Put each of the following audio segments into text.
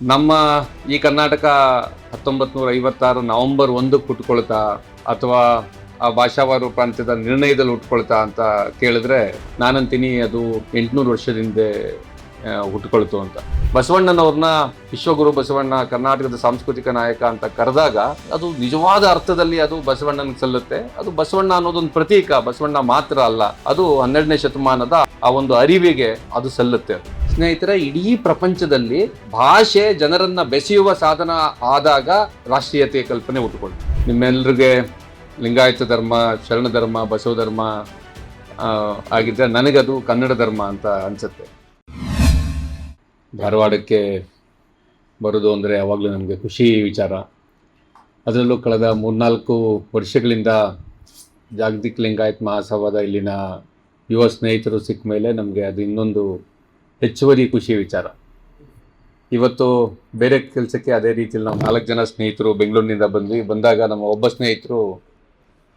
ನಮ್ಮ ಈ ಕರ್ನಾಟಕ ಹತ್ತೊಂಬತ್ತು ನೂರ ಐವತ್ತಾರು ನವೆಂಬರ್ ಒಂದಕ್ಕೆ ಹುಟ್ಕೊಳ್ತಾ ಅಥವಾ ಆ ಭಾಷಾವಾರು ಪ್ರಾಂತ್ಯದ ನಿರ್ಣಯದಲ್ಲಿ ಹುಟ್ಕೊಳ್ತಾ ಅಂತ ಕೇಳಿದ್ರೆ ನಾನಂತೀನಿ ಅದು ಎಂಟುನೂರು ವರ್ಷದಿಂದ ಹುಟ್ಕೊಳ್ತು ಅಂತ. ಬಸವಣ್ಣನವ್ರನ್ನ, ವಿಶ್ವಗುರು ಬಸವಣ್ಣ, ಕರ್ನಾಟಕದ ಸಾಂಸ್ಕೃತಿಕ ನಾಯಕ ಅಂತ ಕರೆದಾಗ ಅದು ನಿಜವಾದ ಅರ್ಥದಲ್ಲಿ ಅದು ಬಸವಣ್ಣನ ಸಲ್ಲುತ್ತೆ. ಅದು ಬಸವಣ್ಣ ಅನ್ನೋದೊಂದು ಪ್ರತೀಕ, ಬಸವಣ್ಣ ಮಾತ್ರ ಅಲ್ಲ, ಅದು ಹನ್ನೆರಡನೇ ಶತಮಾನದ ಆ ಒಂದು ಅರಿವಿಗೆ ಅದು ಸಲ್ಲುತ್ತೆ ಸ್ನೇಹಿತರೆ, ಇಡೀ ಪ್ರಪಂಚದಲ್ಲಿ ಭಾಷೆ ಜನರನ್ನ ಬೆಸೆಯುವ ಸಾಧನ ಆದಾಗ ರಾಷ್ಟ್ರೀಯತೆಯ ಕಲ್ಪನೆ ಹುಟ್ಟುಕೊಂಡು ನಿಮ್ಮೆಲ್ಲರಿಗೆ ಲಿಂಗಾಯತ ಧರ್ಮ, ಶರಣ ಧರ್ಮ, ಬಸವ ಧರ್ಮ ಆಗಿದ್ರೆ ನನಗದು ಕನ್ನಡ ಧರ್ಮ ಅಂತ ಅನ್ಸುತ್ತೆ. ಧಾರವಾಡಕ್ಕೆ ಬರೋದು ಅಂದರೆ ಯಾವಾಗಲೂ ನಮಗೆ ಖುಷಿ ವಿಚಾರ. ಅದರಲ್ಲೂ ಕಳೆದ ಮೂರ್ನಾಲ್ಕು ವರ್ಷಗಳಿಂದ ಜಾಗತಿಕ ಲಿಂಗಾಯತ್ ಮಹಾಸಭಾದ ಇಲ್ಲಿನ ಯುವ ಸ್ನೇಹಿತರು ಸಿಕ್ಕ ಮೇಲೆ ನಮಗೆ ಅದು ಇನ್ನೊಂದು ಹೆಚ್ಚುವರಿ ಖುಷಿ ವಿಚಾರ. ಇವತ್ತು ಬೇರೆ ಕೆಲಸಕ್ಕೆ ಅದೇ ರೀತಿಯಲ್ಲಿ ನಾವು ನಾಲ್ಕು ಜನ ಸ್ನೇಹಿತರು ಬೆಂಗಳೂರಿನಿಂದ ಬಂದ್ವಿ. ಬಂದಾಗ ನಮ್ಮ ಒಬ್ಬ ಸ್ನೇಹಿತರು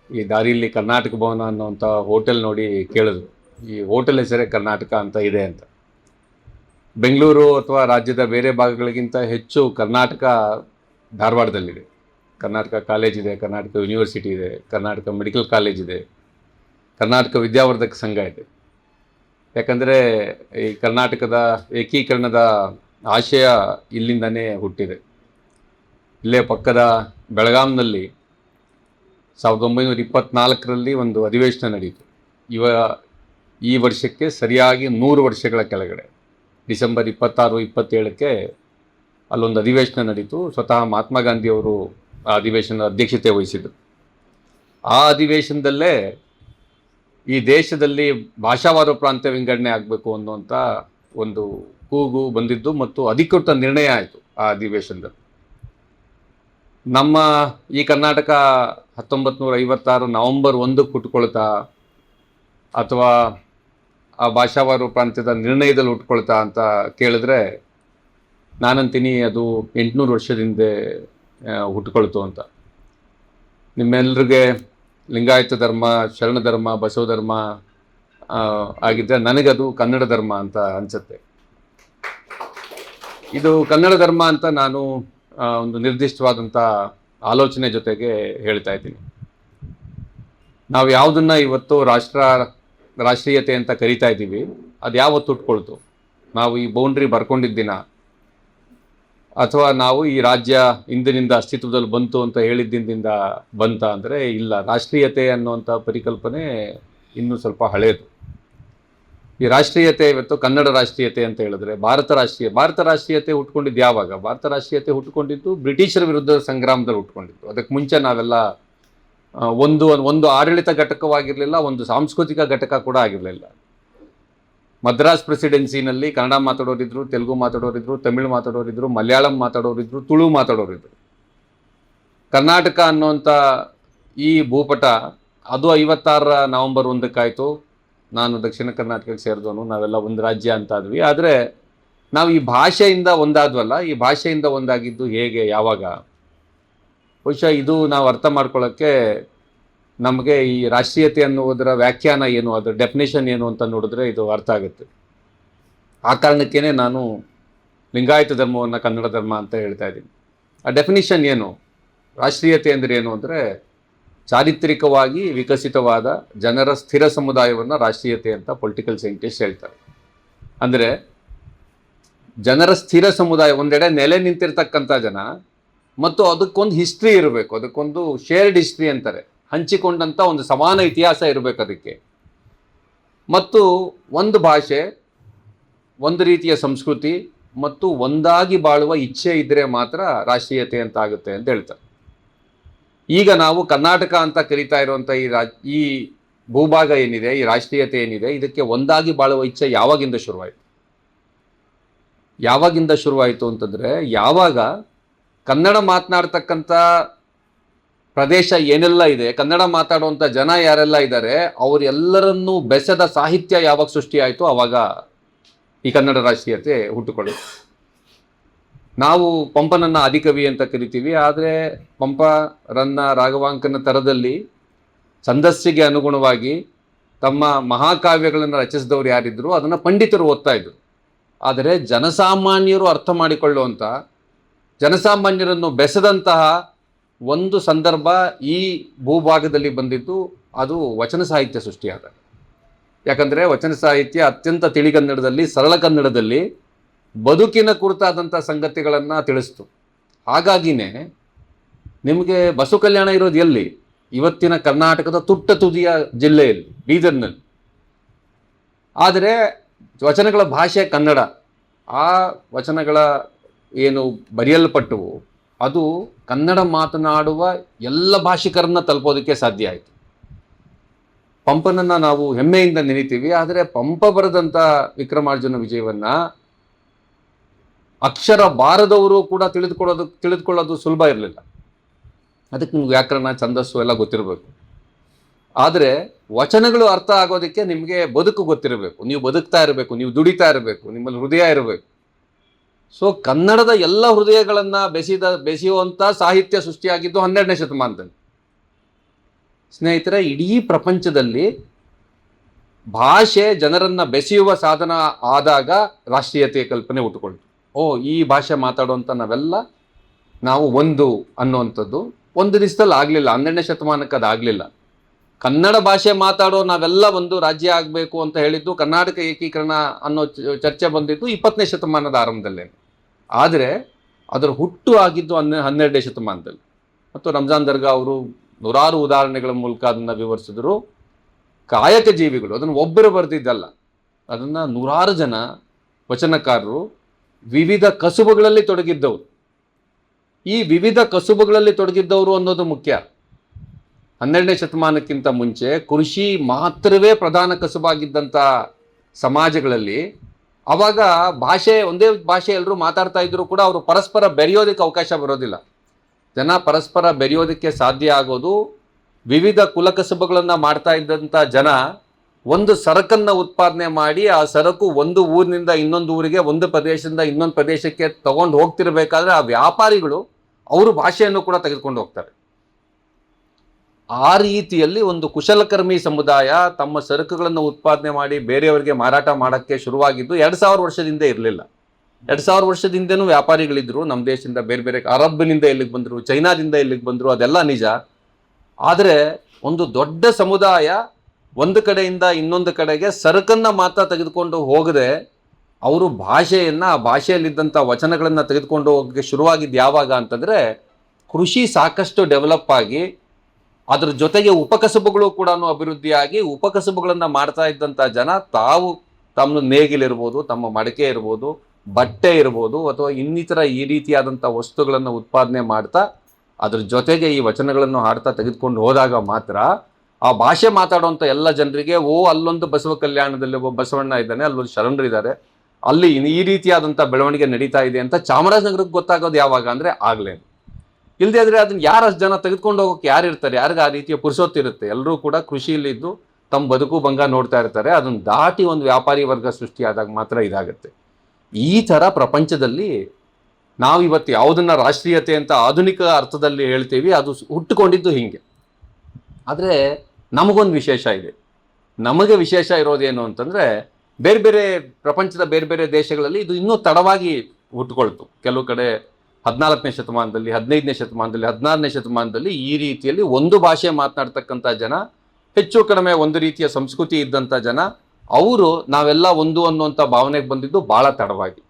ಈ ದಾರಿಯಲ್ಲಿ ಕರ್ನಾಟಕ ಭವನ ಅನ್ನೋಂಥ ಹೋಟೆಲ್ ನೋಡಿ ಕೇಳಿದ್ರು. ಈ ಹೋಟೆಲ್ ಹೆಸರೇ ಕರ್ನಾಟಕ ಅಂತ ಇದೆ ಅಂತ. ಬೆಂಗಳೂರು ಅಥವಾ ರಾಜ್ಯದ ಬೇರೆ ಭಾಗಗಳಿಗಿಂತ ಹೆಚ್ಚು ಕರ್ನಾಟಕ ಧಾರವಾಡದಲ್ಲಿದೆ. ಕರ್ನಾಟಕ ಕಾಲೇಜ್ ಇದೆ, ಕರ್ನಾಟಕ ಯೂನಿವರ್ಸಿಟಿ ಇದೆ, ಕರ್ನಾಟಕ ಮೆಡಿಕಲ್ ಕಾಲೇಜ್ ಇದೆ, ಕರ್ನಾಟಕ ವಿದ್ಯಾವರ್ಧಕ ಸಂಘ ಇದೆ. ಯಾಕಂದರೆ ಈ ಕರ್ನಾಟಕದ ಏಕೀಕರಣದ ಆಶಯ ಇಲ್ಲಿಂದನೇ ಹುಟ್ಟಿದೆ. ಇಲ್ಲೇ ಪಕ್ಕದ ಬೆಳಗಾಂನಲ್ಲಿ ಸಾವಿರದ ಒಂಬೈನೂರ ಇಪ್ಪತ್ನಾಲ್ಕರಲ್ಲಿ ಒಂದು ಅಧಿವೇಶನ ನಡೆಯಿತು ಇವ ಈ ವರ್ಷಕ್ಕೆ ಸರಿಯಾಗಿ ನೂರು ವರ್ಷಗಳ ಕೆಳಗಡೆ. ಡಿಸೆಂಬರ್ ಇಪ್ಪತ್ತಾರು, ಇಪ್ಪತ್ತೇಳಕ್ಕೆ ಅಲ್ಲೊಂದು ಅಧಿವೇಶನ ನಡೀತು. ಸ್ವತಃ ಮಹಾತ್ಮ ಗಾಂಧಿಯವರು ಆ ಅಧಿವೇಶನದ ಅಧ್ಯಕ್ಷತೆ ವಹಿಸಿದರು ಆ ಅಧಿವೇಶನದಲ್ಲೇ ಈ ದೇಶದಲ್ಲಿ ಭಾಷಾವಾರು ಪ್ರಾಂತ್ಯ ವಿಂಗಡಣೆ ಆಗಬೇಕು ಅನ್ನುವಂಥ ಒಂದು ಕೂಗು ಬಂದಿದ್ದು ಮತ್ತು ಅಧಿಕೃತ ನಿರ್ಣಯ ಆಯಿತು ಆ ಅಧಿವೇಶನದಲ್ಲಿ. ನಮ್ಮ ಈ ಕರ್ನಾಟಕ ಹತ್ತೊಂಬತ್ತು ನೂರ ಐವತ್ತಾರು ನವೆಂಬರ್ ಒಂದಕ್ಕೆ ಹುಟ್ಕೊಳ್ತಾ ಅಥವಾ ಆ ಭಾಷಾವಾರು ಪ್ರಾಂತ್ಯದ ನಿರ್ಣಯದಲ್ಲಿ ಹುಟ್ಕೊಳ್ತಾ ಅಂತ ಕೇಳಿದ್ರೆ ನಾನಂತೀನಿ ಅದು ಎಂಟುನೂರು ವರ್ಷದಿಂದ ಹುಟ್ಕೊಳ್ತು ಅಂತ. ನಿಮ್ಮೆಲ್ಲರಿಗೆ ಲಿಂಗಾಯತ ಧರ್ಮ, ಶರಣ ಧರ್ಮ, ಬಸವ ಧರ್ಮ ಆಗಿದ್ದರೆ ನನಗದು ಕನ್ನಡ ಧರ್ಮ ಅಂತ ಅನ್ಸುತ್ತೆ. ಇದು ಕನ್ನಡ ಧರ್ಮ ಅಂತ ನಾನು ಒಂದು ನಿರ್ದಿಷ್ಟವಾದಂಥ ಆಲೋಚನೆ ಜೊತೆಗೆ ಹೇಳ್ತಾ ಇದ್ದೀನಿ. ನಾವು ಯಾವುದನ್ನ ಇವತ್ತು ರಾಷ್ಟ್ರ, ರಾಷ್ಟ್ರೀಯತೆ ಅಂತ ಕರಿತಾ ಇದ್ದೀವಿ ಅದು ಯಾವತ್ತು ಉಟ್ಕೊಳ್ತು? ನಾವು ಈ ಬೌಂಡ್ರಿ ಬರ್ಕೊಂಡಿದ್ದ ದಿನ ಅಥವಾ ನಾವು ಈ ರಾಜ್ಯ ಇಂದಿನಿಂದ ಅಸ್ತಿತ್ವದಲ್ಲಿ ಬಂತು ಅಂತ ಹೇಳಿದ್ದಿಂದ ಬಂತ ಅಂದರೆ ಇಲ್ಲ. ರಾಷ್ಟ್ರೀಯತೆ ಅನ್ನುವಂಥ ಪರಿಕಲ್ಪನೆ ಇನ್ನೂ ಸ್ವಲ್ಪ ಹಳೆಯದು ಈ ರಾಷ್ಟ್ರೀಯತೆ ಇವತ್ತು ಕನ್ನಡ ರಾಷ್ಟ್ರೀಯತೆ ಅಂತ ಹೇಳಿದ್ರೆ ಭಾರತ ರಾಷ್ಟ್ರೀಯ, ಭಾರತ ರಾಷ್ಟ್ರೀಯತೆ ಹುಟ್ಕೊಂಡಿದ್ದು ಯಾವಾಗ? ಭಾರತ ರಾಷ್ಟ್ರೀಯತೆ ಹುಟ್ಕೊಂಡಿದ್ದು ಬ್ರಿಟಿಷರ ವಿರುದ್ಧದ ಸಂಗ್ರಾಮದಲ್ಲಿ ಹುಟ್ಕೊಂಡಿದ್ದು. ಅದಕ್ಕೆ ಮುಂಚೆ ನಾವೆಲ್ಲ ಒಂದು ಒಂದು ಆಡಳಿತ ಘಟಕವಾಗಿರಲಿಲ್ಲ, ಒಂದು ಸಾಂಸ್ಕೃತಿಕ ಘಟಕ ಕೂಡ ಆಗಿರಲಿಲ್ಲ. ಮದ್ರಾಸ್ ಪ್ರೆಸಿಡೆನ್ಸಿನಲ್ಲಿ ಕನ್ನಡ ಮಾತಾಡೋರಿದ್ರು, ತೆಲುಗು ಮಾತಾಡೋರಿದ್ರು, ತಮಿಳು ಮಾತಾಡೋರಿದ್ರು, ಮಲಯಾಳಂ ಮಾತಾಡೋರಿದ್ರು, ತುಳು ಮಾತಾಡೋರಿದ್ರು. ಕರ್ನಾಟಕ ಅನ್ನುವಂಥ ಈ ಭೂಪಟ ಅದು ಐವತ್ತಾರರ ನವೆಂಬರ್ ಒಂದಕ್ಕಾಯಿತು. ನಾನು ದಕ್ಷಿಣ ಕರ್ನಾಟಕಕ್ಕೆ ಸೇರಿದವನು, ನಾವೆಲ್ಲ ಒಂದು ರಾಜ್ಯ ಅಂತ ಆದ್ವಿ. ಆದರೆ ನಾವು ಈ ಭಾಷೆಯಿಂದ ಒಂದಾದ್ವಲ್ಲ, ಈ ಭಾಷೆಯಿಂದ ಒಂದಾಗಿದ್ದು ಹೇಗೆ ಯಾವಾಗ? ಬಹುಶಃ ಇದು ನಾವು ಅರ್ಥ ಮಾಡ್ಕೊಳ್ಳೋಕ್ಕೆ ನಮಗೆ ಈ ರಾಷ್ಟ್ರೀಯತೆ ಅನ್ನುವುದರ ವ್ಯಾಖ್ಯಾನ ಏನು, ಅದರ ಡೆಫಿನೇಷನ್ ಏನು ಅಂತ ನೋಡಿದ್ರೆ ಇದು ಅರ್ಥ ಆಗುತ್ತೆ. ಆ ಕಾರಣಕ್ಕೇನೆ ನಾನು ಲಿಂಗಾಯತ ಧರ್ಮವನ್ನು ಕನ್ನಡ ಧರ್ಮ ಅಂತ ಹೇಳ್ತಾ ಇದ್ದೀನಿ. ಆ ಡೆಫಿನಿಷನ್ ಏನು? ರಾಷ್ಟ್ರೀಯತೆ ಅಂದರೆ ಏನು ಅಂದರೆ ಚಾರಿತ್ರಿಕವಾಗಿ ವಿಕಸಿತವಾದ ಜನರ ಸ್ಥಿರ ಸಮುದಾಯವನ್ನು ರಾಷ್ಟ್ರೀಯತೆ ಅಂತ ಪೊಲಿಟಿಕಲ್ ಸೈಂಟಿಸ್ಟ್ ಹೇಳ್ತಾರೆ. ಅಂದರೆ ಜನರ ಸ್ಥಿರ ಸಮುದಾಯ, ಒಂದೆಡೆ ನೆಲೆ ನಿಂತಿರ್ತಕ್ಕಂಥ ಜನ, ಮತ್ತು ಅದಕ್ಕೊಂದು ಹಿಸ್ಟ್ರಿ ಇರಬೇಕು, ಅದಕ್ಕೊಂದು ಶೇರ್ಡ್ ಹಿಸ್ಟ್ರಿ ಅಂತಾರೆ. ಹಂಚಿಕೊಂಡಂಥ ಒಂದು ಸಮಾನ ಇತಿಹಾಸ ಇರಬೇಕು ಅದಕ್ಕೆ. ಮತ್ತು ಒಂದು ಭಾಷೆ, ಒಂದು ರೀತಿಯ ಸಂಸ್ಕೃತಿ ಮತ್ತು ಒಂದಾಗಿ ಬಾಳುವ ಇಚ್ಛೆ ಇದ್ದರೆ ಮಾತ್ರ ರಾಷ್ಟ್ರೀಯತೆ ಅಂತ ಆಗುತ್ತೆ ಅಂತ ಹೇಳ್ತಾರೆ. ಈಗ ನಾವು ಕರ್ನಾಟಕ ಅಂತ ಕರಿತಾ ಇರುವಂಥ ಈ ರಾ, ಈ ಭೂಭಾಗ ಏನಿದೆ, ಈ ರಾಷ್ಟ್ರೀಯತೆ ಏನಿದೆ, ಇದಕ್ಕೆ ಒಂದಾಗಿ ಬಾಳುವ ಇಚ್ಛೆ ಯಾವಾಗಿಂದ ಶುರುವಾಯಿತು? ಯಾವಾಗಿಂದ ಶುರುವಾಯಿತು ಅಂತಂದರೆ, ಯಾವಾಗ ಕನ್ನಡ ಮಾತನಾಡ್ತಕ್ಕಂಥ ಪ್ರದೇಶ ಏನೆಲ್ಲ ಇದೆ, ಕನ್ನಡ ಮಾತಾಡುವಂಥ ಜನ ಯಾರೆಲ್ಲ ಇದ್ದಾರೆ, ಅವರೆಲ್ಲರನ್ನೂ ಬೆಸೆದ ಸಾಹಿತ್ಯ ಯಾವಾಗ ಸೃಷ್ಟಿಯಾಯಿತು ಆವಾಗ ಈ ಕನ್ನಡ ರಾಷ್ಟ್ರೀಯತೆ ಹುಟ್ಟುಕೊಳ್ಳುತ್ತೆ. ನಾವು ಪಂಪನನ್ನ ಆದಿಕವಿ ಅಂತ ಕರಿತೀವಿ, ಆದರೆ ಪಂಪರನ್ನ ರಾಘವಾಂಕನ ತರದಲ್ಲಿ ಸಂದಸ್ಸಿಗೆ ಅನುಗುಣವಾಗಿ ತಮ್ಮ ಮಹಾಕಾವ್ಯಗಳನ್ನು ರಚಿಸಿದವರು ಯಾರಿದ್ರು, ಅದನ್ನು ಪಂಡಿತರು ಓದ್ತಾ ಇದ್ರು. ಆದರೆ ಜನಸಾಮಾನ್ಯರು ಅರ್ಥ ಮಾಡಿಕೊಳ್ಳುವಂಥ ಜನಸಾಮಾನ್ಯರನ್ನು ಬೆಸೆದಂತಹ ಒಂದು ಸಂದರ್ಭ ಈ ಭೂಭಾಗದಲ್ಲಿ ಬಂದಿದ್ದು ಅದು ವಚನ ಸಾಹಿತ್ಯ ಸೃಷ್ಟಿಯಾದ. ಯಾಕಂದರೆ ವಚನ ಸಾಹಿತ್ಯ ಅತ್ಯಂತ ತಿಳಿಗನ್ನಡದಲ್ಲಿ ಸರಳ ಕನ್ನಡದಲ್ಲಿ ಬದುಕಿನ ಕುರಿತಾದಂಥ ಸಂಗತಿಗಳನ್ನು ತಿಳಿಸ್ತು. ಹಾಗಾಗಿನೇ ನಿಮಗೆ ಬಸವ ಕಲ್ಯಾಣ ಇರೋದು ಎಲ್ಲಿ? ಇವತ್ತಿನ ಕರ್ನಾಟಕದ ತುಟ್ಟ ತುದಿಯ ಜಿಲ್ಲೆಯಲ್ಲಿ, ಬೀದರ್ನಲ್ಲಿ. ಆದರೆ ವಚನಗಳ ಭಾಷೆ ಕನ್ನಡ. ಆ ವಚನಗಳ ಏನು ಬರೆಯಲ್ಪಟ್ಟವು ಅದು ಕನ್ನಡ ಮಾತನಾಡುವ ಎಲ್ಲ ಭಾಷಿಕರನ್ನ ತಲುಪೋದಕ್ಕೆ ಸಾಧ್ಯ ಆಯಿತು. ಪಂಪನನ್ನು ನಾವು ಹೆಮ್ಮೆಯಿಂದ ನೆನೀತೀವಿ, ಆದರೆ ಪಂಪ ಬರೆದಂಥ ವಿಕ್ರಮಾರ್ಜುನ ವಿಜಯವನ್ನು ಅಕ್ಷರ ಬಾರದವರು ಕೂಡ ತಿಳಿದುಕೊಳ್ಳೋದು ತಿಳಿದುಕೊಳ್ಳೋದು ಸುಲಭ ಇರಲಿಲ್ಲ. ಅದಕ್ಕೆ ನಿಮ್ಗೆ ವ್ಯಾಕರಣ, ಛಂದಸ್ಸು ಎಲ್ಲ ಗೊತ್ತಿರಬೇಕು. ಆದರೆ ವಚನಗಳು ಅರ್ಥ ಆಗೋದಕ್ಕೆ ನಿಮಗೆ ಬದುಕು ಗೊತ್ತಿರಬೇಕು. ನೀವು ಬದುಕ್ತಾ ಇರಬೇಕು, ನೀವು ದುಡಿತಾ ಇರಬೇಕು, ನಿಮ್ಮಲ್ಲಿ ಹೃದಯ ಇರಬೇಕು. ಸೊ ಕನ್ನಡದ ಎಲ್ಲ ಹೃದಯಗಳನ್ನು ಬೆಸಿದ ಬೆಸೆಯುವಂಥ ಸಾಹಿತ್ಯ ಸೃಷ್ಟಿಯಾಗಿದ್ದು ಹನ್ನೆರಡನೇ ಶತಮಾನದಲ್ಲಿ. ಸ್ನೇಹಿತರೆ, ಇಡೀ ಪ್ರಪಂಚದಲ್ಲಿ ಭಾಷೆ ಜನರನ್ನು ಬೆಸೆಯುವ ಸಾಧನ ಆದಾಗ ರಾಷ್ಟ್ರೀಯತೆಯ ಕಲ್ಪನೆ ಹುಟ್ಟುಕೊಳ್ತು. ಓ, ಈ ಭಾಷೆ ಮಾತಾಡುವಂಥ ನಾವೆಲ್ಲ, ನಾವು ಒಂದು ಅನ್ನುವಂಥದ್ದು. ಒಂದು ದಿವಸದಲ್ಲಿ ಆಗಲಿಲ್ಲ, ಹನ್ನೆರಡನೇ ಶತಮಾನಕ್ಕೆ ಅದಾಗಲಿಲ್ಲ ಕನ್ನಡ ಭಾಷೆ ಮಾತಾಡೋ ನಾವೆಲ್ಲ ಒಂದು ರಾಜ್ಯ ಆಗಬೇಕು ಅಂತ ಹೇಳಿದ್ದು ಕರ್ನಾಟಕ ಏಕೀಕರಣ ಅನ್ನೋ ಚರ್ಚೆ ಬಂದಿದ್ದು ಇಪ್ಪತ್ತನೇ ಶತಮಾನದ ಆರಂಭದಲ್ಲೇ ಆದರೆ ಅದರ ಹುಟ್ಟು ಆಗಿದ್ದು ಹನ್ನೆ ಹನ್ನೆರಡನೇ ಶತಮಾನದಲ್ಲಿ. ಮತ್ತು ರಂಜಾನ್ ದರ್ಗಾ ಅವರು ನೂರಾರು ಉದಾಹರಣೆಗಳ ಮೂಲಕ ಅದನ್ನು ವಿವರಿಸಿದ್ರು. ಕಾಯಕ ಜೀವಿಗಳು, ಅದನ್ನು ಒಬ್ಬರು ಬರೆದಿದ್ದಲ್ಲ. ಅದನ್ನು ನೂರಾರು ಜನ ವಚನಕಾರರು ವಿವಿಧ ಕಸುಬುಗಳಲ್ಲಿ ತೊಡಗಿದ್ದವರು. ಈ ವಿವಿಧ ಕಸುಬುಗಳಲ್ಲಿ ತೊಡಗಿದ್ದವರು ಅನ್ನೋದು ಮುಖ್ಯ. ಹನ್ನೆರಡನೇ ಶತಮಾನಕ್ಕಿಂತ ಮುಂಚೆ ಕೃಷಿ ಮಾತ್ರವೇ ಪ್ರಧಾನ ಕಸುಬಾಗಿದ್ದಂಥ ಸಮಾಜಗಳಲ್ಲಿ ಅವಾಗ ಭಾಷೆ, ಒಂದೇ ಭಾಷೆ ಎಲ್ಲರೂ ಮಾತಾಡ್ತಾ ಇದ್ರು ಕೂಡ ಅವರು ಪರಸ್ಪರ ಬೆರೆಯೋದಕ್ಕೆ ಅವಕಾಶ ಬರೋದಿಲ್ಲ. ಜನ ಪರಸ್ಪರ ಬೆರೆಯೋದಕ್ಕೆ ಸಾಧ್ಯ ಆಗೋದು ವಿವಿಧ ಕುಲಕಸಬುಗಳನ್ನು ಮಾಡ್ತಾ ಇದ್ದಂಥ ಜನ ಒಂದು ಸರಕನ್ನು ಉತ್ಪಾದನೆ ಮಾಡಿ ಆ ಸರಕು ಒಂದು ಊರಿನಿಂದ ಇನ್ನೊಂದು ಊರಿಗೆ, ಒಂದು ಪ್ರದೇಶದಿಂದ ಇನ್ನೊಂದು ಪ್ರದೇಶಕ್ಕೆ ತಗೊಂಡು ಹೋಗ್ತಿರ್ಬೇಕಾದ್ರೆ ಆ ವ್ಯಾಪಾರಿಗಳು ಅವರು ಭಾಷೆಯನ್ನು ಕೂಡ ತೆಗೆದುಕೊಂಡು ಹೋಗ್ತಾರೆ. ಆ ರೀತಿಯಲ್ಲಿ ಒಂದು ಕುಶಲಕರ್ಮಿ ಸಮುದಾಯ ತಮ್ಮ ಸರಕುಗಳನ್ನು ಉತ್ಪಾದನೆ ಮಾಡಿ ಬೇರೆಯವರಿಗೆ ಮಾರಾಟ ಮಾಡೋಕ್ಕೆ ಶುರುವಾಗಿದ್ದು ಎರಡು ಸಾವಿರ ವರ್ಷದಿಂದ ಇರಲಿಲ್ಲ. ಎರಡು ಸಾವಿರ ವರ್ಷದಿಂದನೂ ವ್ಯಾಪಾರಿಗಳಿದ್ದರು ನಮ್ಮ ದೇಶದಿಂದ ಬೇರೆ ಬೇರೆ ಅರಬ್ನಿಂದ ಇಲ್ಲಿಗೆ ಬಂದರು, ಚೈನಾದಿಂದ ಇಲ್ಲಿಗೆ ಬಂದರು, ಅದೆಲ್ಲ ನಿಜ. ಆದರೆ ಒಂದು ದೊಡ್ಡ ಸಮುದಾಯ ಒಂದು ಕಡೆಯಿಂದ ಇನ್ನೊಂದು ಕಡೆಗೆ ಸರಕನ್ನು ಮಾತ್ರ ತೆಗೆದುಕೊಂಡು ಹೋಗದೆ ಅವರು ಭಾಷೆಯನ್ನು, ಆ ಭಾಷೆಯಲ್ಲಿದ್ದಂಥ ವಚನಗಳನ್ನು ತೆಗೆದುಕೊಂಡು ಹೋಗೋಕ್ಕೆ ಶುರುವಾಗಿದ್ದು ಯಾವಾಗ ಅಂತಂದರೆ ಕೃಷಿ ಸಾಕಷ್ಟು ಡೆವಲಪ್ ಆಗಿ ಅದ್ರ ಜೊತೆಗೆ ಉಪಕಸಬುಗಳು ಕೂಡ ಅಭಿವೃದ್ಧಿಯಾಗಿ ಉಪಕಸಬುಗಳನ್ನು ಮಾಡ್ತಾ ಇದ್ದಂಥ ಜನ ತಾವು ತಮ್ಮ ನೇಗಿಲಿರ್ಬೋದು ತಮ್ಮ ಮಡಕೆ ಇರ್ಬೋದು, ಬಟ್ಟೆ ಇರ್ಬೋದು ಅಥವಾ ಇನ್ನಿತರ ಈ ರೀತಿಯಾದಂಥ ವಸ್ತುಗಳನ್ನು ಉತ್ಪಾದನೆ ಮಾಡ್ತಾ ಅದ್ರ ಜೊತೆಗೆ ಈ ವಚನಗಳನ್ನು ಹಾಡ್ತಾ ತೆಗೆದುಕೊಂಡು ಹೋದಾಗ ಮಾತ್ರ ಆ ಭಾಷೆ ಮಾತಾಡುವಂಥ ಎಲ್ಲ ಜನರಿಗೆ, ಓ, ಅಲ್ಲೊಂದು ಬಸವ ಕಲ್ಯಾಣದಲ್ಲಿ ಒಬ್ಬ ಬಸವಣ್ಣ ಇದ್ದಾನೆ, ಅಲ್ಲೊಂದು ಶರಣರು ಇದ್ದಾರೆ, ಅಲ್ಲಿ ಈ ರೀತಿಯಾದಂಥ ಬೆಳವಣಿಗೆ ನಡೀತಾ ಇದೆ ಅಂತ ಚಾಮರಾಜನಗರಕ್ಕೆ ಗೊತ್ತಾಗೋದು ಯಾವಾಗ ಅಂದರೆ ಆಗ್ಲೇ. ಇಲ್ಲದೆ ಆದರೆ ಅದನ್ನ ಯಾರಷ್ಟು ಜನ ತೆಗೆದುಕೊಂಡು ಹೋಗೋಕೆ ಯಾರು ಇರ್ತಾರೆ? ಯಾರಿಗೆ ಆ ರೀತಿಯ ಪುರುಸೊತ್ತಿರುತ್ತೆ ಎಲ್ಲರೂ ಕೂಡ ಕೃಷಿಯಲ್ಲಿದ್ದು ತಮ್ಮ ಬದುಕು ಭಂಗ ನೋಡ್ತಾ ಇರ್ತಾರೆ. ಅದನ್ನು ದಾಟಿ ಒಂದು ವ್ಯಾಪಾರಿ ವರ್ಗ ಸೃಷ್ಟಿಯಾದಾಗ ಮಾತ್ರ ಇದಾಗುತ್ತೆ. ಈ ಥರ ಪ್ರಪಂಚದಲ್ಲಿ ನಾವು ಇವತ್ತು ಯಾವುದನ್ನ ರಾಷ್ಟ್ರೀಯತೆ ಅಂತ ಆಧುನಿಕ ಅರ್ಥದಲ್ಲಿ ಹೇಳ್ತೀವಿ, ಅದು ಹುಟ್ಟುಕೊಂಡಿದ್ದು ಹಿಂಗೆ. ಆದರೆ ನಮಗೊಂದು ವಿಶೇಷ ಇದೆ. ನಮಗೆ ವಿಶೇಷ ಇರೋದೇನು ಅಂತಂದರೆ ಬೇರೆ ಬೇರೆ ಪ್ರಪಂಚದ ಬೇರೆ ಬೇರೆ ದೇಶಗಳಲ್ಲಿ ಇದು ಇನ್ನೂ ತಡವಾಗಿ ಹುಟ್ಟುಕೊಳ್ತು. ಕೆಲವು ಕಡೆ ಹದಿನಾಲ್ಕನೇ ಶತಮಾನದಲ್ಲಿ, ಹದಿನೈದನೇ ಶತಮಾನದಲ್ಲಿ, ಹದಿನಾರನೇ ಶತಮಾನದಲ್ಲಿ ಈ ರೀತಿಯಲ್ಲಿ ಒಂದು ಭಾಷೆ ಮಾತನಾಡ್ತಕ್ಕಂಥ ಜನ, ಹೆಚ್ಚು ಕಡಿಮೆ ಒಂದು ರೀತಿಯ ಸಂಸ್ಕೃತಿ ಇದ್ದಂಥ ಜನ, ಅವರು ನಾವೆಲ್ಲ ಒಂದು ಅನ್ನುವಂಥ ಭಾವನೆಗೆ ಬಂದಿದ್ದು ಭಾಳ ತಡವಾಗಿ.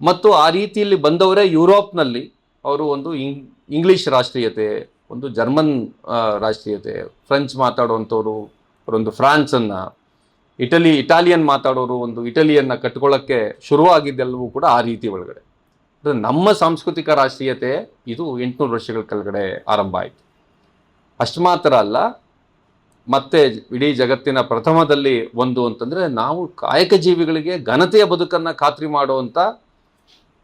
ಮತ್ತು ಆ ರೀತಿಯಲ್ಲಿ ಬಂದವರೇ ಯುರೋಪ್ನಲ್ಲಿ, ಅವರು ಒಂದು ಇಂಗ್ಲೀಷ್ ರಾಷ್ಟ್ರೀಯತೆ, ಒಂದು ಜರ್ಮನ್ ರಾಷ್ಟ್ರೀಯತೆ, ಫ್ರೆಂಚ್ ಮಾತಾಡುವಂಥವ್ರು, ಅವರೊಂದು ಫ್ರಾನ್ಸನ್ನು, ಇಟಲಿ, ಇಟಾಲಿಯನ್ ಮಾತಾಡೋರು ಒಂದು ಇಟಲಿಯನ್ನ ಕಟ್ಕೊಳ್ಳೋಕ್ಕೆ ಶುರುವಾಗಿದ್ದೆಲ್ಲವೂ ಕೂಡ ಆ ರೀತಿ ಒಳಗಡೆ. ನಮ್ಮ ಸಾಂಸ್ಕೃತಿಕ ರಾಷ್ಟ್ರೀಯತೆ ಇದು ಎಂಟುನೂರು ವರ್ಷಗಳ ಕೆಳಗಡೆ ಆರಂಭ ಆಯಿತು. ಅಷ್ಟು ಮಾತ್ರ ಅಲ್ಲ, ಮತ್ತೆ ಇಡೀ ಜಗತ್ತಿನ ಪ್ರಥಮದಲ್ಲಿ ಒಂದು ಅಂತಂದರೆ ನಾವು ಕಾಯಕ ಜೀವಿಗಳಿಗೆ ಘನತೆಯ ಬದುಕನ್ನು ಖಾತ್ರಿ ಮಾಡುವಂಥ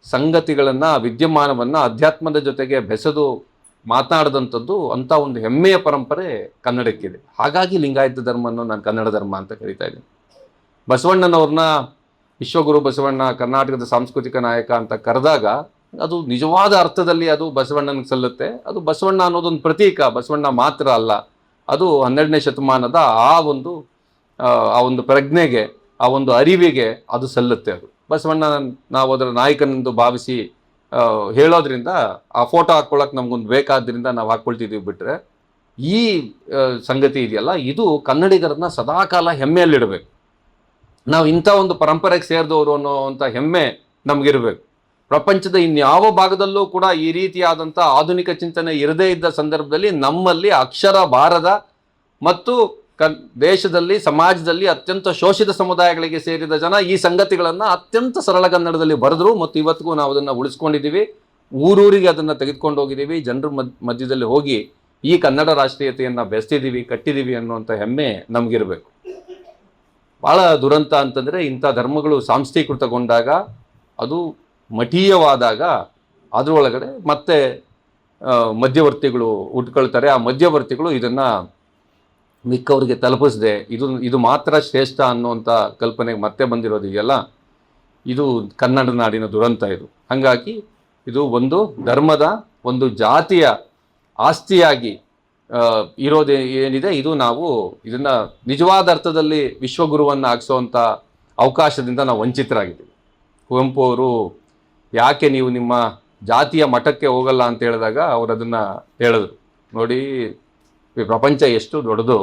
ಸಂಗತಿಗಳನ್ನು, ವಿದ್ಯಮಾನವನ್ನು, ಅಧ್ಯಾತ್ಮದ ಜೊತೆಗೆ ಬೆಸೆದು ಮಾತನಾಡಿದಂಥದ್ದು ಅಂಥ ಒಂದು ಹೆಮ್ಮೆಯ ಪರಂಪರೆ ಕನ್ನಡಕ್ಕಿದೆ. ಹಾಗಾಗಿ ಲಿಂಗಾಯತ ಧರ್ಮವನ್ನು ನಾನು ಕನ್ನಡ ಧರ್ಮ ಅಂತ ಕರಿತಾ ಇದ್ದೀನಿ. ಬಸವಣ್ಣನವ್ರನ್ನ ವಿಶ್ವಗುರು ಬಸವಣ್ಣ ಕರ್ನಾಟಕದ ಸಾಂಸ್ಕೃತಿಕ ನಾಯಕ ಅಂತ ಕರೆದಾಗ ಅದು ನಿಜವಾದ ಅರ್ಥದಲ್ಲಿ ಅದು ಬಸವಣ್ಣನಿಗೆ ಸಲ್ಲುತ್ತೆ. ಅದು ಬಸವಣ್ಣ ಅನ್ನೋದೊಂದು ಪ್ರತೀಕ ಬಸವಣ್ಣ ಮಾತ್ರ ಅಲ್ಲ. ಅದು ಹನ್ನೆರಡನೇ ಶತಮಾನದ ಆ ಒಂದು ಆ, ಒಂದು ಪ್ರಜ್ಞೆಗೆ ಆ ಒಂದು ಅರಿವಿಗೆ ಅದು ಸಲ್ಲುತ್ತೆ ಅದು. ಬಸವಣ್ಣ ನಾವು ಅದರ ನಾಯಕನೆಂದು ಭಾವಿಸಿ ಹೇಳೋದ್ರಿಂದ ಆ ಫೋಟೋ ಹಾಕ್ಕೊಳ್ಳೋಕೆ ನಮಗೊಂದು ಬೇಕಾದ್ರಿಂದ ನಾವು ಹಾಕ್ಕೊಳ್ತಿದ್ದೀವಿ ಬಿಟ್ಟರೆ ಈ ಸಂಗತಿ ಇದೆಯಲ್ಲ. ಇದು ಕನ್ನಡಿಗರನ್ನ ಸದಾಕಾಲ ಹೆಮ್ಮೆಯಲ್ಲಿಡಬೇಕು. ನಾವು ಇಂಥ ಒಂದು ಪರಂಪರೆಗೆ ಸೇರಿದವರು ಅನ್ನೋವಂಥ ಹೆಮ್ಮೆ ನಮಗಿರಬೇಕು. ಪ್ರಪಂಚದ ಇನ್ಯಾವ ಭಾಗದಲ್ಲೂ ಕೂಡ ಈ ರೀತಿಯಾದಂಥ ಆಧುನಿಕ ಚಿಂತನೆ ಇರದೇ ಇದ್ದ ಸಂದರ್ಭದಲ್ಲಿ ನಮ್ಮಲ್ಲಿ ಅಕ್ಷರ ಬಾರದ ಮತ್ತು ಕ ದೇಶದಲ್ಲಿ, ಸಮಾಜದಲ್ಲಿ ಅತ್ಯಂತ ಶೋಷಿತ ಸಮುದಾಯಗಳಿಗೆ ಸೇರಿದ ಜನ ಈ ಸಂಗತಿಗಳನ್ನು ಅತ್ಯಂತ ಸರಳ ಕನ್ನಡದಲ್ಲಿ ಬರೆದ್ರು ಮತ್ತು ಇವತ್ತಿಗೂ ನಾವು ಅದನ್ನು ಉಳಿಸ್ಕೊಂಡಿದ್ದೀವಿ ಊರೂರಿಗೆ ಅದನ್ನು ತೆಗೆದುಕೊಂಡು ಹೋಗಿದ್ದೀವಿ ಜನರ ಮಧ್ಯದಲ್ಲಿ ಹೋಗಿ ಈ ಕನ್ನಡ ರಾಷ್ಟ್ರೀಯತೆಯನ್ನು ಬೆಸ್ತಿದ್ದೀವಿ ಕಟ್ಟಿದ್ದೀವಿ ಅನ್ನುವಂಥ ಹೆಮ್ಮೆ ನಮಗಿರಬೇಕು. ಭಾಳ ದುರಂತ ಅಂತಂದರೆ ಇಂಥ ಧರ್ಮಗಳು ಸಾಂಸ್ಥೀಕೃತಗೊಂಡಾಗ ಅದು ಮಠೀಯವಾದಾಗ ಅದರೊಳಗಡೆ ಮತ್ತೆ ಮಧ್ಯವರ್ತಿಗಳು ಉಟ್ಕೊಳ್ತಾರೆ. ಆ ಮಧ್ಯವರ್ತಿಗಳು ಇದನ್ನು ಮಿಕ್ಕವರಿಗೆ ತಲುಪಿಸದೆ. ಇದು ಇದು ಮಾತ್ರ ಶ್ರೇಷ್ಠ ಅನ್ನುವಂಥ ಕಲ್ಪನೆಗೆ ಮತ್ತೆ ಬಂದಿರೋದು ಇದೆಯಲ್ಲ? ಇದು ಕನ್ನಡ ನಾಡಿನ ದುರಂತ ಇದು. ಹಾಗಾಗಿ ಇದು ಒಂದು ಧರ್ಮದ ಒಂದು ಜಾತಿಯ ಆಸ್ತಿಯಾಗಿ ಇರೋದೇ ಏನಿದೆ? ಇದು ನಾವು ಇದನ್ನ ನಿಜವಾದ ಅರ್ಥದಲ್ಲಿ ವಿಶ್ವಗುರುವನ್ನು ಆಗಿಸುವಂಥ ಅವಕಾಶದಿಂದ ನಾವು ವಂಚಿತರಾಗಿದ್ದೀವಿ. ಕುವೆಂಪು ಅವರು ಯಾಕೆ ನೀವು ನಿಮ್ಮ ಜಾತಿಯ ಮಠಕ್ಕೆ ಹೋಗಲ್ಲ ಅಂತ ಹೇಳಿದಾಗ ಅವರು ಅದನ್ನು ಹೇಳಿದ್ರು. ನೋಡಿ, ಈ ಪ್ರಪಂಚ ಎಷ್ಟು ದೊಡ್ಡದು.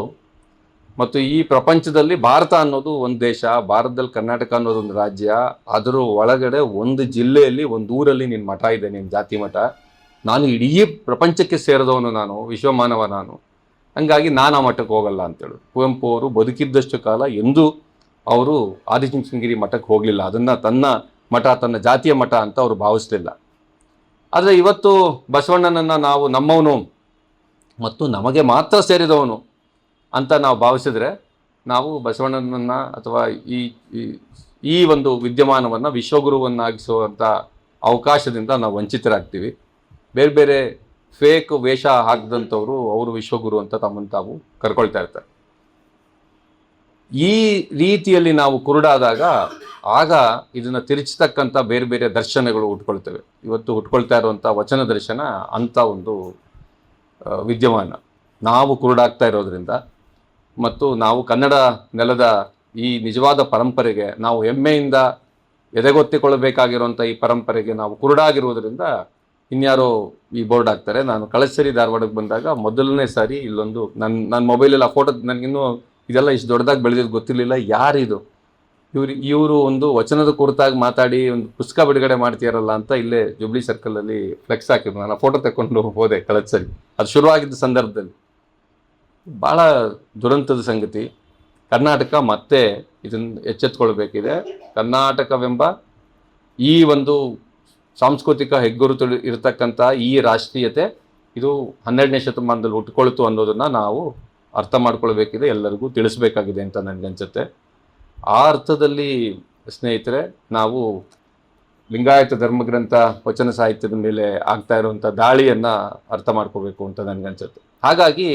ಮತ್ತು ಈ ಪ್ರಪಂಚದಲ್ಲಿ ಭಾರತ ಅನ್ನೋದು ಒಂದು ದೇಶ, ಭಾರತದಲ್ಲಿ ಕರ್ನಾಟಕ ಅನ್ನೋದು ಒಂದು ರಾಜ್ಯ ಅದರ ಒಳಗಡೆ ಒಂದು ಜಿಲ್ಲೆಯಲ್ಲಿ, ಒಂದು ಊರಲ್ಲಿ ನಿನ್ನ ಮಠ ಇದೆ ನಿನ್ನ ಜಾತಿ ಮಠ. ನಾನು ಇಡೀ ಪ್ರಪಂಚಕ್ಕೆ ಸೇರಿದವನು ನಾನು, ವಿಶ್ವಮಾನವ ನಾನು. ಹಂಗಾಗಿ ನಾನು ಆ ಮಠಕ್ಕೆ ಹೋಗಲ್ಲ ಅಂತೇಳಿ. ಕುವೆಂಪು ಅವರು ಬದುಕಿದ್ದಷ್ಟು ಕಾಲ ಎಂದೂ ಅವರು ಆದಿಚುಂಚನಗಿರಿ ಮಠಕ್ಕೆ ಹೋಗಲಿಲ್ಲ. ಅದನ್ನು ತನ್ನ ಮಠ, ತನ್ನ ಜಾತಿಯ ಮಠ ಅಂತ ಅವರು ಭಾವಿಸಲಿಲ್ಲ. ಆದರೆ ಇವತ್ತು ಬಸವಣ್ಣನನ್ನು ನಾವು ನಮ್ಮವನು ಮತ್ತು ನಮಗೆ ಮಾತ್ರ ಸೇರಿದವನು ಅಂತ ನಾವು ಭಾವಿಸಿದರೆ ನಾವು ಬಸವಣ್ಣನನ್ನು ಅಥವಾ ಈ, ಈ- ಒಂದು ವಿದ್ಯಮಾನವನ್ನು ವಿಶ್ವಗುರುವನ್ನಾಗಿಸುವಂಥ ಅವಕಾಶದಿಂದ ನಾವು ವಂಚಿತರಾಗ್ತೀವಿ. ಬೇರೆ ಬೇರೆ ಫೇಕ್ ವೇಷ ಹಾಕಿದಂಥವ್ರು ಅವರು ವಿಶ್ವಗುರು ಅಂತ ತಮ್ಮನ್ನು ತಾವು ಕರ್ಕೊಳ್ತಾ ಇರ್ತಾರೆ. ಈ ರೀತಿಯಲ್ಲಿ ನಾವು ಕುರುಡಾದಾಗ ಆಗ ಇದನ್ನು ತಿರುಚತಕ್ಕಂಥ ಬೇರೆ ಬೇರೆ ದರ್ಶನಗಳು ಹುಟ್ಕೊಳ್ತವೆ ಇವತ್ತು ಹುಟ್ಕೊಳ್ತಾ ಇರುವಂಥ ವಚನ ದರ್ಶನ ಅಂಥ ಒಂದು ವಿದ್ಯಮಾನ. ನಾವು ಕುರುಡಾಗ್ತಾ ಇರೋದ್ರಿಂದ ಮತ್ತು ನಾವು ಕನ್ನಡ ನೆಲದ ಈ ನಿಜವಾದ ಪರಂಪರೆಗೆ ನಾವು ಹೆಮ್ಮೆಯಿಂದ ಎದೆಗೊತ್ತಿಕೊಳ್ಳಬೇಕಾಗಿರುವಂಥ ಈ ಪರಂಪರೆಗೆ ನಾವು ಕುರುಡಾಗಿರುವುದರಿಂದ ಇನ್ಯಾರೋ ಈ ಬೋರ್ಡ್ ಹಾಕ್ತಾರೆ. ನಾನು ಕಳೆದ ಧಾರವಾಡಕ್ಕೆ ಬಂದಾಗ ಮೊದಲನೇ ಸಾರಿ ಇಲ್ಲೊಂದು ನನ್ನ ನನ್ನ ಮೊಬೈಲಲ್ಲಿ ಆ ಫೋಟೋ ನನಗಿನ್ನೂ ಇದೆಲ್ಲ ಇಷ್ಟು ದೊಡ್ಡದಾಗಿ ಬೆಳೆದಿದ್ದು ಗೊತ್ತಿರಲಿಲ್ಲ. ಯಾರಿದು? ಇವ್ರು, ಇವರು ಒಂದು ವಚನದ ಕುರಿತಾಗಿ ಮಾತಾಡಿ ಒಂದು ಪುಸ್ತಕ ಬಿಡುಗಡೆ ಮಾಡ್ತೀಯಾರಲ್ಲ ಅಂತ ಇಲ್ಲೇ ಜುಬ್ಲಿ ಸರ್ಕಲಲ್ಲಿ ಫ್ಲೆಕ್ಸ್ ಹಾಕಿದ್ರು. ನಾನು ಫೋಟೋ ತಗೊಂಡು ಹೋದೆ ಕಳೆದ ಸರಿ ಅದು ಶುರುವಾಗಿದ್ದ ಸಂದರ್ಭದಲ್ಲಿ. ಭಾಳ ದುರಂತದ ಸಂಗತಿ. ಕರ್ನಾಟಕ ಮತ್ತೆ ಇದನ್ನು ಎಚ್ಚೆತ್ಕೊಳ್ಬೇಕಿದೆ. ಕರ್ನಾಟಕವೆಂಬ ಈ ಒಂದು ಸಾಂಸ್ಕೃತಿಕ ಹೆಗ್ಗುರುತು ಇರತಕ್ಕಂಥ ಈ ರಾಷ್ಟ್ರೀಯತೆ ಇದು ಹನ್ನೆರಡನೇ ಶತಮಾನದಲ್ಲಿ ಉಟ್ಕೊಳ್ತು ಅನ್ನೋದನ್ನ ನಾವು ಅರ್ಥ ಮಾಡ್ಕೊಳ್ಬೇಕಿದೆ, ಎಲ್ಲರಿಗೂ ತಿಳಿಸ್ಬೇಕಾಗಿದೆ ಅಂತ ನನಗನ್ಸುತ್ತೆ. ಆ ಅರ್ಥದಲ್ಲಿ ಸ್ನೇಹಿತರೆ, ನಾವು ಲಿಂಗಾಯತ ಧರ್ಮಗ್ರಂಥ ವಚನ ಸಾಹಿತ್ಯದ ಮೇಲೆ ಆಗ್ತಾ ಇರುವಂಥ ದಾಳಿಯನ್ನು ಅರ್ಥ ಮಾಡ್ಕೋಬೇಕು ಅಂತ ನನಗನ್ಸುತ್ತೆ. ಹಾಗಾಗಿ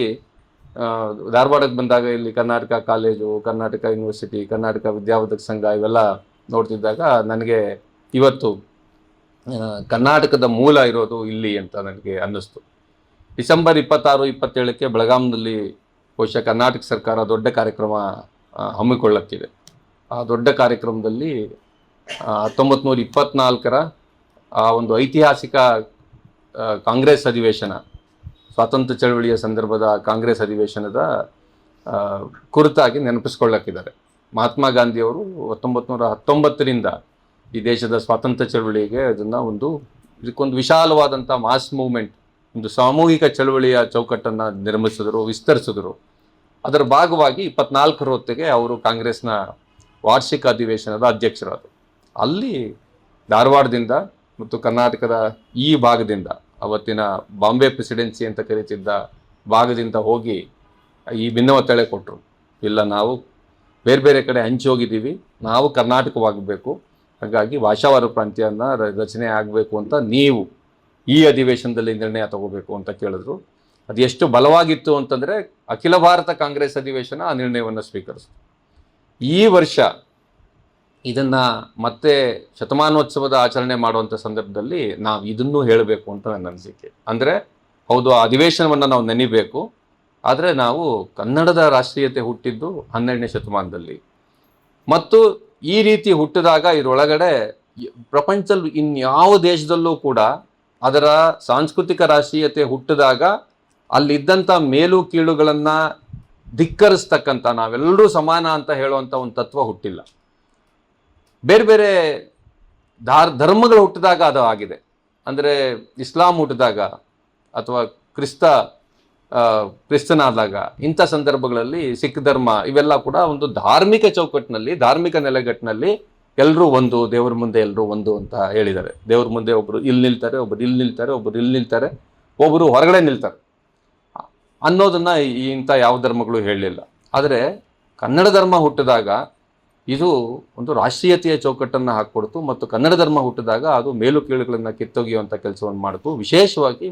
ಧಾರವಾಡಕ್ಕೆ ಬಂದಾಗ ಇಲ್ಲಿ ಕರ್ನಾಟಕ ಕಾಲೇಜು, ಕರ್ನಾಟಕ ಯೂನಿವರ್ಸಿಟಿ, ಕರ್ನಾಟಕ ವಿದ್ಯಾವರ್ಧಕ ಸಂಘ ಇವೆಲ್ಲ ನೋಡ್ತಿದ್ದಾಗ ನನಗೆ ಇವತ್ತು ಕರ್ನಾಟಕದ ಮೂಲ ಇರೋದು ಇಲ್ಲಿ ಅಂತ ನನಗೆ ಅನ್ನಿಸ್ತು. ಡಿಸೆಂಬರ್ ಇಪ್ಪತ್ತಾರು, ಇಪ್ಪತ್ತೇಳಕ್ಕೆ ಬೆಳಗಾಂನಲ್ಲಿ ಬಹುಶಃ ಕರ್ನಾಟಕ ಸರ್ಕಾರ ದೊಡ್ಡ ಕಾರ್ಯಕ್ರಮ ಹಮ್ಮಿಕೊಳ್ಳುತ್ತಿದೆ. ಆ ದೊಡ್ಡ ಕಾರ್ಯಕ್ರಮದಲ್ಲಿ ಹತ್ತೊಂಬತ್ತು ನೂರ ಇಪ್ಪತ್ನಾಲ್ಕರ ಆ ಒಂದು ಐತಿಹಾಸಿಕ ಕಾಂಗ್ರೆಸ್ ಅಧಿವೇಶನ, ಸ್ವಾತಂತ್ರ್ಯ ಚಳವಳಿಯ ಸಂದರ್ಭದ ಕಾಂಗ್ರೆಸ್ ಅಧಿವೇಶನದ ಕುರಿತಾಗಿ ನೆನಪಿಸ್ಕೊಳ್ಳಕ್ಕಿದ್ದಾರೆ. ಮಹಾತ್ಮ ಗಾಂಧಿಯವರು ಹತ್ತೊಂಬತ್ತು ನೂರ ಹತ್ತೊಂಬತ್ತರಿಂದ ಈ ದೇಶದ ಸ್ವಾತಂತ್ರ್ಯ ಚಳವಳಿಗೆ ಅದನ್ನು ಒಂದು ಇದಕ್ಕೊಂದು ವಿಶಾಲವಾದಂಥ ಮಾಸ್ ಮೂವ್ಮೆಂಟ್, ಒಂದು ಸಾಮೂಹಿಕ ಚಳವಳಿಯ ಚೌಕಟ್ಟನ್ನು ನಿರ್ಮಿಸಿದ್ರು, ವಿಸ್ತರಿಸಿದ್ರು. ಅದರ ಭಾಗವಾಗಿ ಇಪ್ಪತ್ನಾಲ್ಕರ ಹೊತ್ತಿಗೆ ಅವರು ಕಾಂಗ್ರೆಸ್ನ ವಾರ್ಷಿಕ ಅಧಿವೇಶನದ ಅಧ್ಯಕ್ಷರಾದರು. ಅಲ್ಲಿ ಧಾರವಾಡದಿಂದ ಮತ್ತು ಕರ್ನಾಟಕದ ಈ ಭಾಗದಿಂದ, ಅವತ್ತಿನ ಬಾಂಬೆ ಪ್ರೆಸಿಡೆನ್ಸಿ ಅಂತ ಕರೀತಿದ್ದ ಭಾಗದಿಂದ ಹೋಗಿ ಈ ಭಿನ್ನಮತಳೆ ಕೊಟ್ಟರು ಇಲ್ಲ, ನಾವು ಬೇರೆ ಬೇರೆ ಕಡೆ ಹಂಚಿ ಹೋಗಿದ್ದೀವಿ. ನಾವು ಕರ್ನಾಟಕವಾಗಬೇಕು ಹಾಗಾಗಿ ಭಾಷಾವಾರ ಪ್ರಾಂತ್ಯನ ರಚನೆ ಆಗಬೇಕು ಅಂತ ನೀವು ಈ ಅಧಿವೇಶನದಲ್ಲಿ ನಿರ್ಣಯ ತಗೋಬೇಕು ಅಂತ ಕೇಳಿದ್ರು. ಅದು ಎಷ್ಟು ಬಲವಾಗಿತ್ತು ಅಂತಂದರೆ ಅಖಿಲ ಭಾರತ ಕಾಂಗ್ರೆಸ್ ಅಧಿವೇಶನ ಆ ನಿರ್ಣಯವನ್ನು ಸ್ವೀಕರಿಸಿತು. ಈ ವರ್ಷ ಇದನ್ನ ಮತ್ತೆ ಶತಮಾನೋತ್ಸವದ ಆಚರಣೆ ಮಾಡುವಂಥ ಸಂದರ್ಭದಲ್ಲಿ ನಾವು ಇದನ್ನೂ ಹೇಳಬೇಕು ಅಂತ ನನ್ನ ಅನಿಸಿಕೆ. ಅಂದರೆ ಹೌದು, ಆ ಅಧಿವೇಶನವನ್ನು ನಾವು ನೆನಿಬೇಕು, ಆದರೆ ನಾವು ಕನ್ನಡದ ರಾಷ್ಟ್ರೀಯತೆ ಹುಟ್ಟಿದ್ದು ಹನ್ನೆರಡನೇ ಶತಮಾನದಲ್ಲಿ. ಮತ್ತು ಈ ರೀತಿ ಹುಟ್ಟಿದಾಗ ಇದರೊಳಗಡೆ ಪ್ರಪಂಚದಲ್ಲಿ ಇನ್ಯಾವ ದೇಶದಲ್ಲೂ ಕೂಡ ಅದರ ಸಾಂಸ್ಕೃತಿಕ ರಾಷ್ಟ್ರೀಯತೆ ಹುಟ್ಟಿದಾಗ ಅಲ್ಲಿದ್ದಂಥ ಮೇಲು ಕೀಳುಗಳನ್ನ ಧಿಕ್ಕರಿಸ್ತಕ್ಕಂಥ ನಾವೆಲ್ಲರೂ ಸಮಾನ ಅಂತ ಹೇಳುವಂಥ ಒಂದು ತತ್ವ ಹುಟ್ಟಿಲ್ಲ. ಬೇರೆ ಬೇರೆ ಧಾರ್ ಧರ್ಮಗಳು ಹುಟ್ಟಿದಾಗ ಅದು ಆಗಿದೆ. ಅಂದರೆ ಇಸ್ಲಾಂ ಹುಟ್ಟಿದಾಗ ಅಥವಾ ಕ್ರಿಸ್ತ ಕ್ರಿಸ್ತನಾದಾಗ ಇಂಥ ಸಂದರ್ಭಗಳಲ್ಲಿ ಸಿಖ್ ಧರ್ಮ ಇವೆಲ್ಲ ಕೂಡ ಒಂದು ಧಾರ್ಮಿಕ ಚೌಕಟ್ಟಿನಲ್ಲಿ ಧಾರ್ಮಿಕ ನೆಲೆಗಟ್ಟಿನಲ್ಲಿ ಎಲ್ಲರೂ ಒಂದು, ದೇವ್ರ ಮುಂದೆ ಎಲ್ಲರೂ ಒಂದು ಅಂತ ಹೇಳಿದ್ದಾರೆ. ದೇವ್ರ ಮುಂದೆ ಒಬ್ಬರು ಇಲ್ಲಿ ನಿಲ್ತಾರೆ ಒಬ್ಬರು ಇಲ್ಲಿ ನಿಲ್ತಾರೆ ಒಬ್ಬರು ಇಲ್ಲಿ ನಿಲ್ತಾರೆ ಒಬ್ಬರು ಹೊರಗಡೆ ನಿಲ್ತಾರೆ. ಅನ್ನೋದನ್ನ ಇಂಥ ಯಾವ ಧರ್ಮಗಳು ಹೇಳಲಿಲ್ಲ. ಆದರೆ ಕನ್ನಡ ಧರ್ಮ ಹುಟ್ಟಿದಾಗ ಇದು ಒಂದು ರಾಷ್ಟ್ರೀಯತೆಯ ಚೌಕಟ್ಟನ್ನು ಹಾಕ್ಕೊಡ್ತು ಮತ್ತು ಕನ್ನಡ ಧರ್ಮ ಹುಟ್ಟಿದಾಗ ಅದು ಮೇಲು ಕೀಳುಗಳನ್ನು ಕಿತ್ತೊಗೆಯುವಂಥ ಕೆಲಸವನ್ನು ಮಾಡಿತು. ವಿಶೇಷವಾಗಿ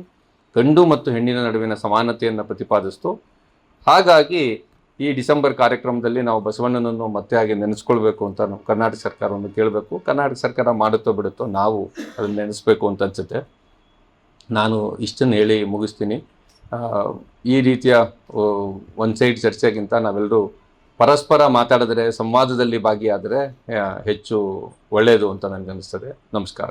ಗಂಡು ಮತ್ತು ಹೆಣ್ಣಿನ ನಡುವಿನ ಸಮಾನತೆಯನ್ನು ಪ್ರತಿಪಾದಿಸ್ತು. ಹಾಗಾಗಿ ಈ ಡಿಸೆಂಬರ್ ಕಾರ್ಯಕ್ರಮದಲ್ಲಿ ನಾವು ಬಸವಣ್ಣನನ್ನು ಮತ್ತೆ ಹಾಗೆ ನೆನೆಸ್ಕೊಳ್ಬೇಕು ಅಂತ ನಾವು ಕರ್ನಾಟಕ ಸರ್ಕಾರವನ್ನು ಕೇಳಬೇಕು. ಕರ್ನಾಟಕ ಸರ್ಕಾರ ಮಾಡುತ್ತೋ ಬಿಡುತ್ತೋ ನಾವು ಅದನ್ನು ನೆನೆಸ್ಬೇಕು ಅಂತ ಅನ್ಸುತ್ತೆ. ನಾನು ಇಷ್ಟನ್ನು ಹೇಳಿ ಮುಗಿಸ್ತೀನಿ. ಈ ರೀತಿಯ ಒನ್ ಸೈಡ್ ಚರ್ಚೆಗಿಂತ ನಾವೆಲ್ಲರೂ ಪರಸ್ಪರ ಮಾತಾಡಿದ್ರೆ, ಸಂವಾದದಲ್ಲಿ ಭಾಗಿಯಾದರೆ ಹೆಚ್ಚು ಒಳ್ಳೆಯದು ಅಂತ ನನಗನ್ನಿಸ್ತದೆ. ನಮಸ್ಕಾರ.